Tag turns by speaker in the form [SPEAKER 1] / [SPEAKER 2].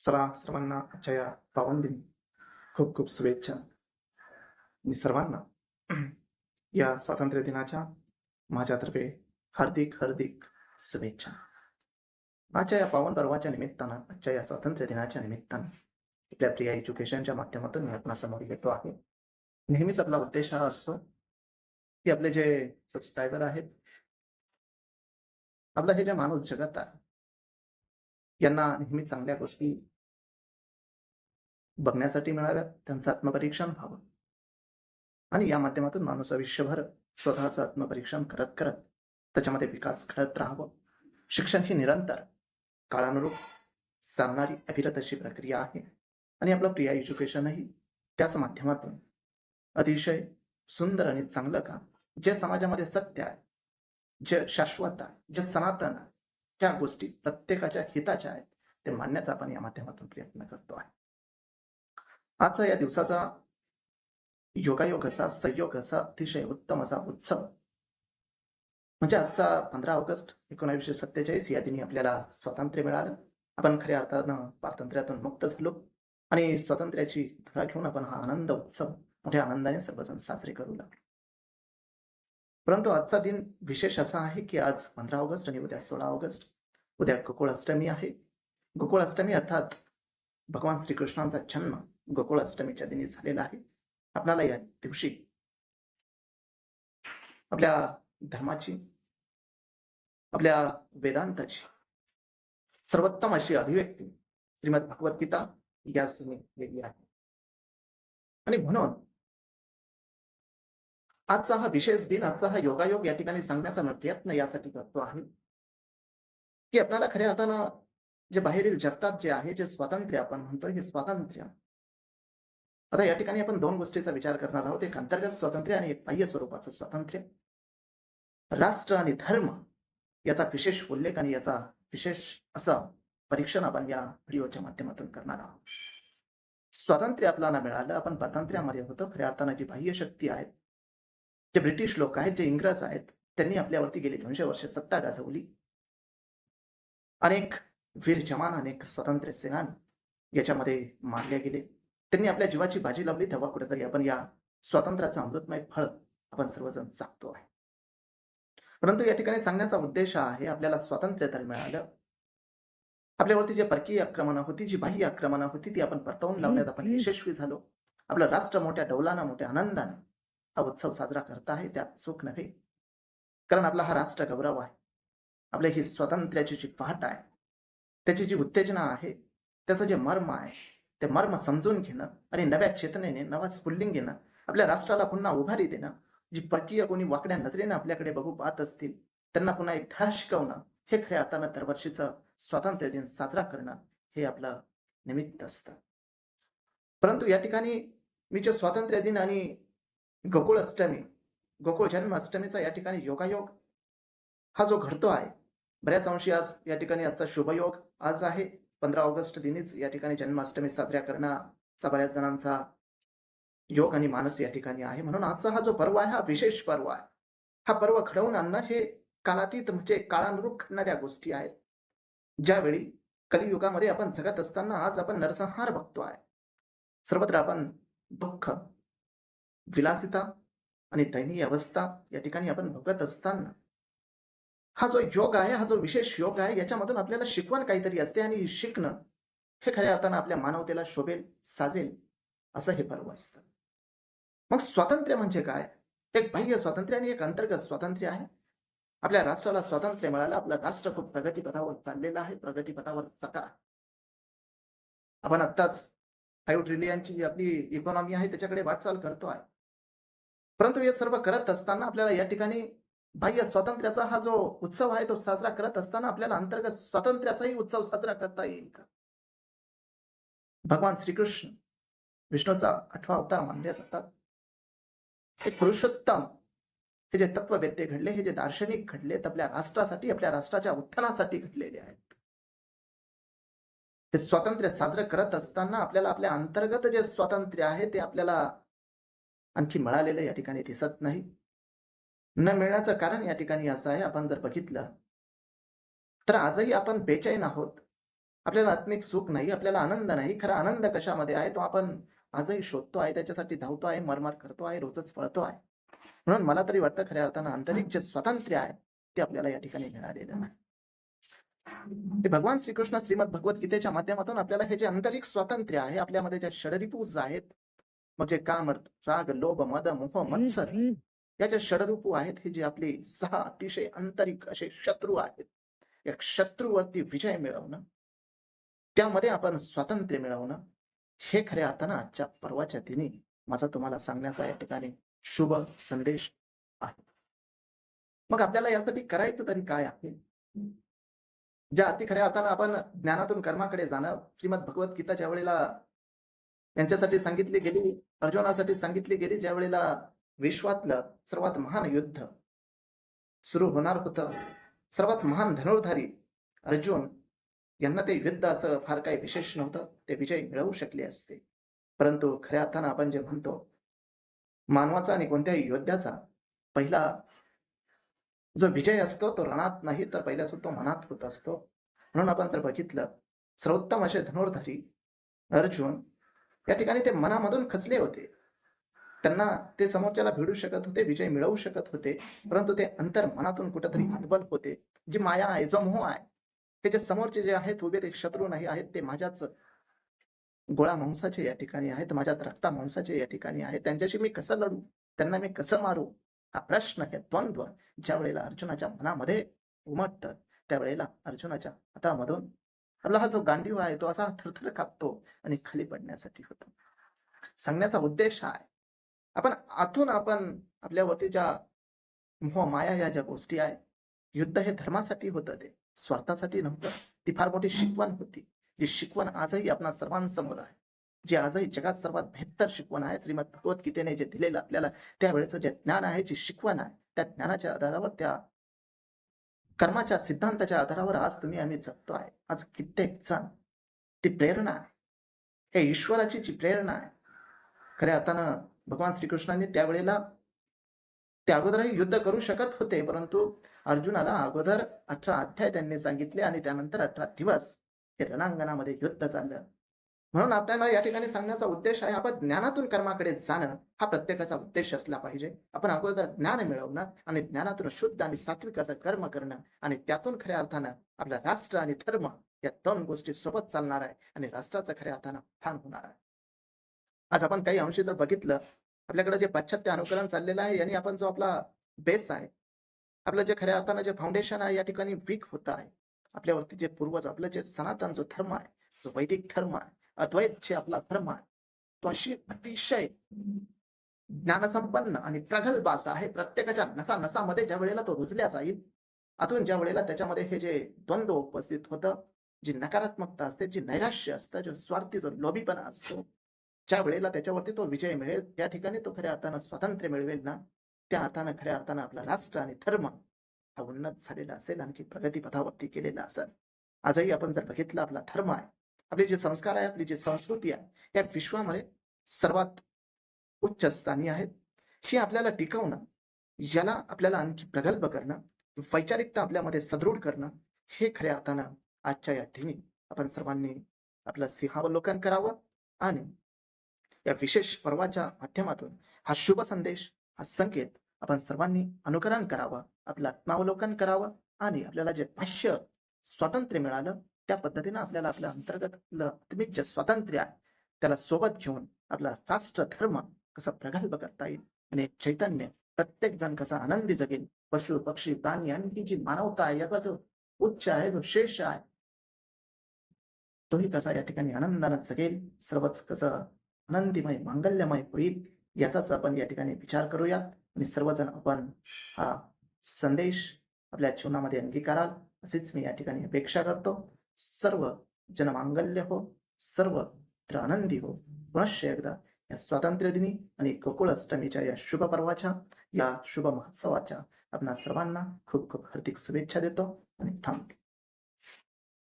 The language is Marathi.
[SPEAKER 1] सरा सर्वांना आजच्या या पावन दिन खूप खूप शुभेच्छा. मी सर्वांना या स्वातंत्र्य दिनाच्या माझ्यातर्फे हार्दिक हार्दिक शुभेच्छा. आजच्या या पावन पर्वाच्या निमित्तानं आजच्या या स्वातंत्र्य दिनाच्या निमित्तानं आपल्या प्रिया एज्युकेशनच्या माध्यमातून मी आपणासमोर येतो आहे. नेहमीच आपला उद्देश हा असतो की आपले जे सबस्क्रायबर आहेत आपलं हे जे माणूस जगत आहे यांना नेहमी चांगल्या गोष्टी बघण्यासाठी मिळाव्यात त्यांचं आत्मपरीक्षण व्हावं. आणि या माध्यमातून माणूस आयुष्यभर स्वतःचं आत्मपरीक्षण करत करत त्याच्यामध्ये विकास घडत राहावं. शिक्षण ही निरंतर काळानुरूप चालणारी अविरत अशी प्रक्रिया आहे. आणि आपलं प्रिया एज्युकेशनही त्याच माध्यमातून अतिशय सुंदर आणि चांगलं काम जे समाजामध्ये सत्य आहे जे शाश्वत आहे जे सनातन आहे ज्या गोष्टी प्रत्येकाच्या हिताच्या आहेत ते मांडण्याचा आपण या माध्यमातून प्रयत्न करतो आहे. आजचा या दिवसाचा योगायोग असा संयोग असा अतिशय उत्तम असा उत्सव म्हणजे आजचा पंधरा ऑगस्ट एकोणावीसशे सत्तेचाळीस या दिनी आपल्याला स्वातंत्र्य मिळालं आपण खऱ्या अर्थानं पारतंत्र्यातून मुक्त झालो आणि स्वातंत्र्याची धुरा घेऊन आपण हा आनंद उत्सव मोठ्या आनंदाने सर्वजण साजरे करू लागलो परंतु आजचा दिन विशेष असा आहे की आज पंधरा ऑगस्ट आणि उद्या सोळा ऑगस्ट उद्या गोकुळ अष्टमी आहे गोकुळ अष्टमी अर्थात भगवान श्रीकृष्णांचा जन्म गोकुळाष्टमीच्या दिनी झालेला आहे. आपल्याला या दिवशी आपल्या धर्माची आपल्या वेदांताची सर्वोत्तम अशी अभिव्यक्ती श्रीमद भगवद्गीता या केली आहे. आणि म्हणून आजचा हा विशेष दिन आजचा हा योगायोग या ठिकाणी सांगण्याचा मी प्रयत्न यासाठी करतो आहे. की आपल्याला खऱ्या अर्थानं जे बाहेरील जगतात जे आहे जे स्वातंत्र्य आपण म्हणतो हे स्वातंत्र्य आता या ठिकाणी आपण दोन गोष्टीचा विचार करणार आहोत. एक अंतर्गत स्वातंत्र्य आणि एक बाह्य स्वरूपाचं स्वातंत्र्य. राष्ट्र आणि धर्म याचा विशेष उल्लेख आणि याचा विशेष असं परीक्षण आपण या व्हिडिओच्या माध्यमातून करणार आहोत. स्वातंत्र्य आपल्याला मिळालं. आपण स्वातंत्र्यामध्ये होतो. खऱ्या अर्थानं जी बाह्य शक्ती आहेत जे ब्रिटिश लोक आहेत जे इंग्रज आहेत त्यांनी आपल्यावरती गेली दोनशे वर्ष सत्ता गाजवली. अनेक वीर जवान अनेक स्वातंत्र्य सेनानी याच्यामध्ये मारले गेले. त्यांनी आपल्या जीवाची बाजी लावली तेव्हा कुठेतरी आपण या स्वातंत्र्याचं अमृतमय फळ आपण सर्वजण चाकतो आहे. परंतु या ठिकाणी सांगण्याचा उद्देश आहे आपल्याला स्वातंत्र्य तर मिळालं. आपल्यावरती जे परकीय आक्रमणं होती जी बाह्य आक्रमणं होती ती आपण परतवून लावण्यात आपण यशस्वी झालो. आपलं राष्ट्र मोठ्या डौलानं मोठ्या आनंदानं हा उत्सव साजरा करत आहे त्यात चूक नव्हे. कारण आपला हा राष्ट्र गौरव आहे. आपल्या ही स्वातंत्र्याची जी वाट आहे त्याची जी उत्तेजना आहे त्याचं जे मर्म आहे ते मर्म समजून घेणं आणि नव्या चेतनेने नवा स्फुल्लिंग घेणं आपल्या राष्ट्राला पुन्हा उभारी देणं जी परकीय कोणी वाकड्या नजरेनं आपल्याकडे बघू पाहत असतील त्यांना पुन्हा एक धडा शिकवणं हे खऱ्या अर्थानं दरवर्षीचं स्वातंत्र्य दिन साजरा करणं हे आपलं निमित्त असतं. परंतु या ठिकाणी मी जे स्वातंत्र्य दिन आणि गोकुळ अष्टमी गोकुळ जन्म अष्टमीचा या ठिकाणी योगायोग हा जो घडतो आहे बऱ्याच अंशी आज या ठिकाणी आजचा शुभयोग आज आहे. पंधरा ऑगस्ट दिनीच या ठिकाणी जन्माष्टमी साजऱ्या करण्याचा बऱ्याच जणांचा योग आणि मानस या ठिकाणी आहे. म्हणून आजचा हा जो पर्व आहे हा विशेष पर्व आहे. हा पर्व घडवून आणणं हे कालातीत म्हणजे काळानुरूप घडणाऱ्या गोष्टी आहेत. ज्यावेळी कलियुगामध्ये आपण जगत असताना आज आपण नरसंहार बघतो आहे. सर्वत्र आपण दुःख विलासिता आणि दयनीय अवस्था या ठिकाणी आपण बघत असताना हा जो योग आहे हा जो विशेष योग आहे याच्यामधून आपल्याला शिकवण काहीतरी असते आणि शिकणं हे खऱ्या अर्थानं आपल्या मानवतेला शोभेल साजेल असं हे पर्व असतं. मग स्वातंत्र्य म्हणजे काय? एक बाह्य स्वातंत्र्य आणि एक अंतर्गत स्वातंत्र्य आहे. आपल्या राष्ट्राला स्वातंत्र्य मिळालं आपलं राष्ट्र खूप प्रगतीपथावर चाललेलं आहे प्रगतीपथावर सका आपण आत्ताच फाईव्ह ट्रिलियनची जी आपली इकॉनॉमी आहे त्याच्याकडे वाटचाल करतो आहे. परंतु हे सर्व करत असताना आपल्याला या ठिकाणी बाह्य स्वातंत्र्याचा हा जो उत्सव आहे तो साजरा करत असताना आपल्याला अंतर्गत स्वातंत्र्याचाही उत्सव साजरा करता येईल का? भगवान श्रीकृष्ण विष्णूचा आठवा अवतार मानले जातात. हे पुरुषोत्तम हे जे तत्ववेत्ते घडले हे जे दार्शनिक घडले आपल्या राष्ट्रासाठी आपल्या राष्ट्राच्या उत्थानासाठी घडलेले आहेत. हे स्वातंत्र्य साजरं करत असताना आपल्याला आपल्या अंतर्गत जे स्वातंत्र्य आहे ते आपल्याला आणखी मिळालेलं या ठिकाणी दिसत नाही. न मिळण्याचं कारण या ठिकाणी असं आहे. आपण जर बघितलं तर आजही आपण बेचैन आहोत. आपल्याला आत्मिक सुख नाही आपल्याला आनंद नाही. खरा आनंद कशामध्ये आहे? तो आपण आजही शोधतो आहे त्याच्यासाठी धावतो आहे मरमार करतो आहे रोजच पळतो आहे. म्हणून मला तरी वाटतं खऱ्या अर्थानं आंतरिक जे स्वातंत्र्य आहे ते आपल्याला या ठिकाणी मिळालेलं नाही. भगवान श्रीकृष्ण श्रीमद भगवद्गीतेच्या माध्यमातून आपल्याला हे जे आंतरिक स्वातंत्र्य आहे आपल्यामध्ये ज्या षडरिपूज आहेत मग जे काम राग लोभ मद मोह मत्सर या ज्या षडरूपू आहेत हे जे आपले सहा अतिशय आंतरिक असे शत्रू आहेत या शत्रूवरती विजय मिळवणं त्यामध्ये आपण स्वातंत्र्य मिळवणं हे खऱ्या अर्थानं आजच्या पर्वाच्या दिनी माझा तुम्हाला सांगण्याचा या ठिकाणी शुभ संदेश आहे. मग आपल्याला यासाठी करायचं तरी काय आहे? ज्या अति खऱ्या अर्थानं आपण ज्ञानातून कर्माकडे जाणं श्रीमद गीता ज्या वेळेला यांच्यासाठी सांगितली गेली अर्जुनासाठी सांगितली गेली ज्या वेळेला विश्वातलं सर्वात महान युद्ध. सुरू होणार होतं सर्वात महान धनुर्धारी अर्जुन. यांना ते युद्ध असं फार काही विशेष नव्हतं ते विजय मिळवू शकले असते. परंतु खऱ्या अर्थानं आपण जे म्हणतो मानवाचा आणि कोणत्याही योद्ध्याचा पहिला जो विजय असतो तो रणात नाही तर पहिल्या तो मनात होत असतो. म्हणून आपण जर बघितलं सर्वोत्तम असे धनुर्धारी अर्जुन या ठिकाणी ते मनामधून खचले होते. त्यांना ते समोरच्याला भिडू शकत होते विजय मिळवू शकत होते परंतु ते अंतर मनातून कुठेतरी हतबल होते. जी माया आहे जो मोह आहे ते जे समोरचे जे आहेत उभे ते शत्रू नाही आहेत ते माझ्याच गोळा मांसाचे या ठिकाणी आहेत माझ्यात रक्ता मांसाचे या ठिकाणी आहेत. त्यांच्याशी मी कसं लढू? त्यांना मी कसं मारू? हा प्रश्न हे द्वंद्व ज्या वेळेला अर्जुनाच्या मनामध्ये उमटत त्यावेळेला अर्जुनाच्या हातामधून आपला हा जो गांडीव आहे तो असा थरथर कापतो आणि खाली पडण्यासाठी होतो. सांगण्याचा उद्देश आहे आपण आतून आपण आपल्यावरती ज्या मोह माया या ज्या गोष्टी आहे युद्ध हे धर्मासाठी होतं ते. स्वार्थासाठी नव्हतं. ती फार मोठी शिकवण होती. जी शिकवण आजही आपणा सर्वांसमोर आहे. जे आजही जगात सर्वात बेहतर शिकवण आहे. श्रीमद भगवद्गीतेने जे दिलेलं आपल्याला त्यावेळेचं जे ज्ञान आहे जी शिकवण आहे त्या ज्ञानाच्या आधारावर त्या कर्माच्या सिद्धांताच्या आधारावर आज तुम्ही आम्ही जगतो आहे. आज कित्येक जण ती प्रेरणा आहे. हे ईश्वराची जी प्रेरणा आहे. खऱ्या अर्थानं भगवान श्रीकृष्णाने त्यावेळेला ते अगोदरही युद्ध करू शकत होते परंतु अर्जुनाला अगोदर अठरा अध्याय त्यांनी सांगितले आणि त्यानंतर अठरा दिवस हे रणांगणामध्ये युद्ध चाललं. म्हणून आपल्याला या ठिकाणी सांगण्याचा उद्देश आहे आपण ज्ञानातून कर्माकडे जाणं हा प्रत्येकाचा उद्देश असला पाहिजे. आपण अगोदर ज्ञान मिळवणं आणि ज्ञानातून शुद्ध आणि सात्विक असं कर्म करणं आणि त्यातून खऱ्या अर्थानं आपलं राष्ट्र आणि धर्म या दोन गोष्टी सोबत चालणार आहे आणि राष्ट्राचं खऱ्या अर्थानं उत्थान होणार आहे. आज आपण काही अंशी जर बघितलं आपल्याकडे जे पाश्चात्य अनुकरण चाललेलं आहे यांनी आपण जो आपला बेस आहे आपलं जे खऱ्या अर्थानं जे फाउंडेशन आहे या ठिकाणी वीक होत आहे. आपल्यावरती जे पूर्वज आपलं जे सनातन जो धर्म आहे जो वैदिक धर्म आहे अद्वैत जे आपला धर्म आहे तो अशी अतिशय ज्ञानसंपन्न आणि प्रगल्भ असा आहे. प्रत्येकाच्या नसा नसामध्ये ज्या वेळेला तो रुजल्या जाईल आतून ज्या वेळेला त्याच्यामध्ये हे जे द्वंद्व उपस्थित होतं जी नकारात्मकता असते जी नैराश्य असतं जो स्वार्थी जो लोभीपणा असतो ज्या वेळेला त्याच्यावरती तो विजय मिळेल त्या ठिकाणी तो खऱ्या अर्थानं स्वातंत्र्य मिळवेल ना त्या अर्थानं खऱ्या अर्थानं आपला राष्ट्र आणि धर्म हा उन्नत झालेला असेल आणखी प्रगतीपथावरती केलेला असेल. आजही आपण जर बघितलं आपला धर्म आहे आपले जे संस्कार आहे आपली जी संस्कृती आहे या विश्वामध्ये सर्वात उच्च स्थानी आहेत ही आपल्याला टिकवणं याला आपल्याला आणखी प्रगल्भ करणं वैचारिकता आपल्यामध्ये सदृढ करणं हे खऱ्या अर्थानं आजच्या या दिनी आपण सर्वांनी आपलं सिंहावलोकन करावं आणि या विशेष पर्वाच्या माध्यमातून हा शुभ संदेश हा संकेत आपण सर्वांनी अनुकरण करावं आपलं आत्मावलोकन करावं आणि आपल्याला जे भाष्य स्वातंत्र्य मिळालं त्या पद्धतीनं आपल्याला आपल्या अंतर्गत आत्मिक जे स्वातंत्र्य आहे त्याला सोबत घेऊन आपला राष्ट्र धर्म कसा प्रगल्भ करता येईल आणि चैतन्य प्रत्येक जण कसा आनंदी जगेल पशु पक्षी प्राणी आणि जी मानवता आहे याचा जो उच्च आहे जो शेष आहे तोही कसा या ठिकाणी आनंदानं जगेल सर्वच कसं आनंदीमय मंगल्यमय होईल याचाच आपण या ठिकाणी विचार करूयात आणि सर्वजण आपण हा संदेश आपल्या जीवनामध्ये अंगीकाराल अशीच मी या ठिकाणी अपेक्षा करतो. सर्व जनमांगल्य हो सर्व आनंदी हो. पुनश्च एकदा या स्वातंत्र्य दिनी आणि गोकुळ अष्टमीच्या या शुभ पर्वाच्या या शुभ महोत्सवाच्या आपणा सर्वांना खूप खूप हार्दिक शुभेच्छा देतो. आणि थांबते